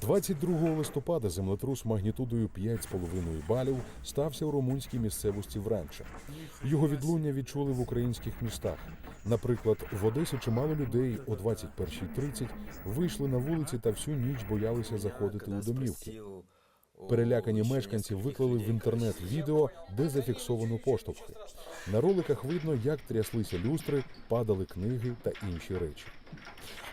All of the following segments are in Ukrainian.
22 листопада землетрус магнітудою 5,5 балів стався у румунській місцевості Вранча. Його відлуння відчули в українських містах. Наприклад, в Одесі чимало людей о 21.30 вийшли на вулиці та всю ніч боялися заходити у домівки. Перелякані мешканці виклали в інтернет відео, де зафіксовано поштовхи. На роликах видно, як тряслися люстри, падали книги та інші речі.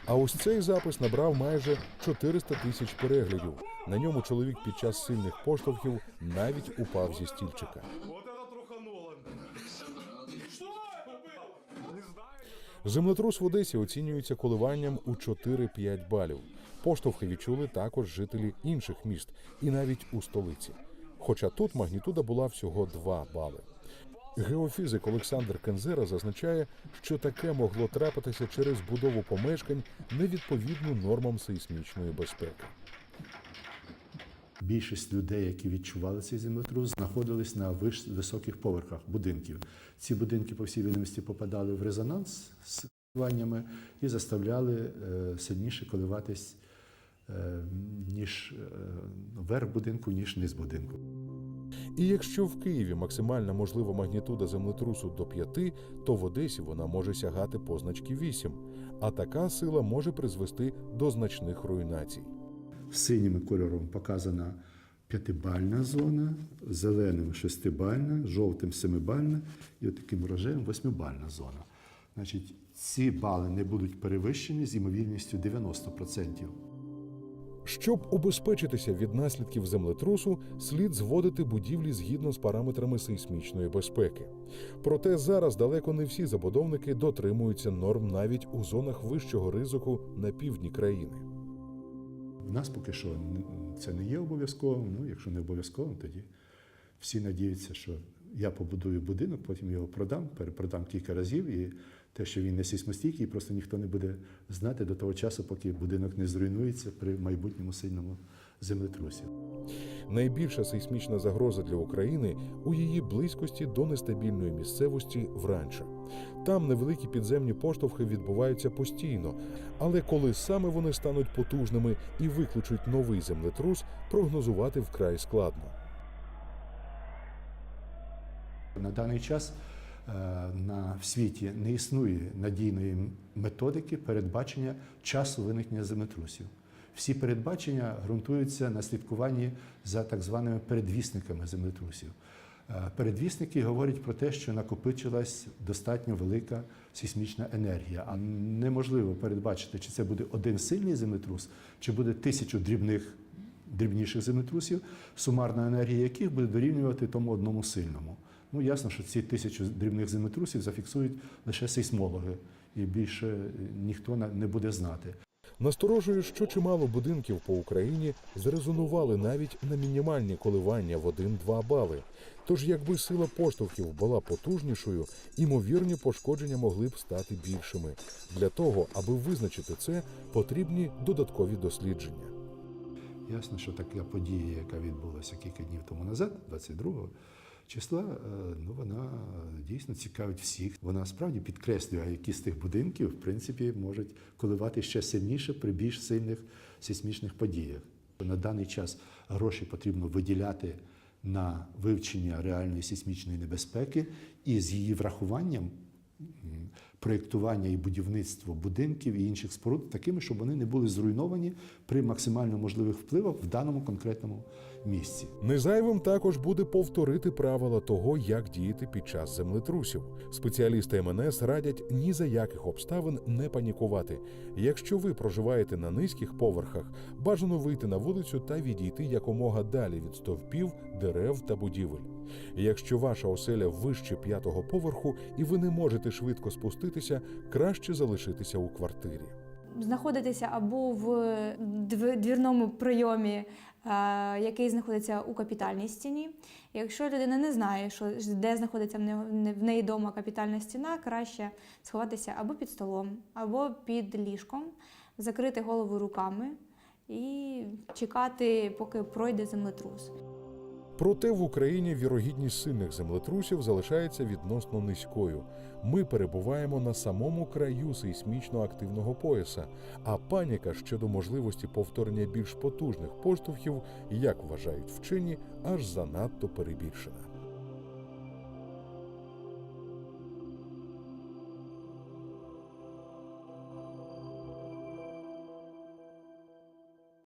А ось цей запис набрав майже 400 тисяч переглядів. На ньому чоловік під час сильних поштовхів навіть упав зі стільчика. Вот это трухануло. Что это было? Не знаю. Землетрус в Одесі оцінюється коливанням у 4-5 балів. Поштовхи відчули також жителі інших міст і навіть у столиці. Хоча тут магнітуда була всього 2 бали. Геофізик Олександр Кензера зазначає, що таке могло трапитися через будову помешкань невідповідну нормам сейсмічної безпеки. Більшість людей, які відчували цей землетрус, знаходились на високих поверхах будинків. Ці будинки, по всій відомості, попадали в резонанс з коливаннями і заставляли е, сильніше коливатись ніж е, верх будинку, ніж низ будинку. І якщо в Києві максимальна можлива магнітуда землетрусу до 5, то в Одесі вона може сягати позначки 8, а така сила може призвести до значних руйнацій. Синім кольором показана п'ятибальна зона, зеленим шестибальна, жовтим семибальна і таким рожевим восьмибальна зона. Значить, ці бали не будуть перевищені з ймовірністю 90%. Щоб убезпечитися від наслідків землетрусу, слід зводити будівлі згідно з параметрами сейсмічної безпеки. Проте зараз далеко не всі забудовники дотримуються норм навіть у зонах вищого ризику на півдні країни. У нас поки що це не є обов'язковим. Ну, якщо не обов'язковим, тоді всі надіються, що я побудую будинок, потім його продам, перепродам кілька разів, і те, що він не сейсмостійкий, просто ніхто не буде знати до того часу, поки будинок не зруйнується при майбутньому сильному землетрусі. Найбільша сейсмічна загроза для України у її близькості до нестабільної місцевості Вранча. Там невеликі підземні поштовхи відбуваються постійно, але коли саме вони стануть потужними і викличуть новий землетрус, прогнозувати вкрай складно. На даний час е, на в світі не існує надійної методики передбачення часу виникнення землетрусів. Всі передбачення ґрунтуються на слідкуванні за так званими передвісниками землетрусів. Е, Передвісники говорять про те, що накопичилась достатньо велика сейсмічна енергія. А неможливо передбачити, чи це буде один сильний землетрус, чи буде тисячу дрібних дрібніших землетрусів, сумарна енергія яких буде дорівнювати тому одному сильному. Ну, ясно, що ці тисячу дрібних землетрусів зафіксують лише сейсмологи, і більше ніхто не буде знати. Насторожує, що чимало будинків по Україні зрезонували навіть на мінімальні коливання в 1-2 бали. Тож, якби сила поштовхів була потужнішою, імовірні пошкодження могли б стати більшими. Для того, аби визначити це, потрібні додаткові дослідження. Ясно, що така подія, яка відбулася кілька днів тому назад, 22 числа, е, ну вона дійсно цікавить всіх. Вона справді підкреслює, які з тих будинків, в принципі, можуть коливати ще сильніше при більш сильних сейсмічних подіях. На даний час гроші потрібно виділяти на вивчення реальної сейсмічної небезпеки і з її врахуванням проєктування і будівництво будинків і інших споруд такими, щоб вони не були зруйновані при максимально можливих впливах в даному конкретному місці. Незайвим також буде повторити правила того, як діяти під час землетрусів. Спеціалісти МНС радять ні за яких обставин не панікувати. Якщо ви проживаєте на низьких поверхах, бажано вийти на вулицю та відійти якомога далі від стовпів, дерев та будівель. Якщо ваша оселя вище п'ятого поверху і ви не можете швидко спуститися, краще залишитися у квартирі. Знаходитися або в двірному прийомі, е, який знаходиться у капітальній стіні. Якщо людина не знає, що де знаходиться в неї вдома капітальна стіна, краще сховатися або під столом, або під ліжком, закрити голову руками і чекати, поки пройде землетрус. Проте в Україні вірогідність сильних землетрусів залишається відносно низькою. Ми перебуваємо на самому краю сейсмічно активного пояса, а паніка щодо можливості повторення більш потужних поштовхів, як вважають вчені, аж занадто перебільшена.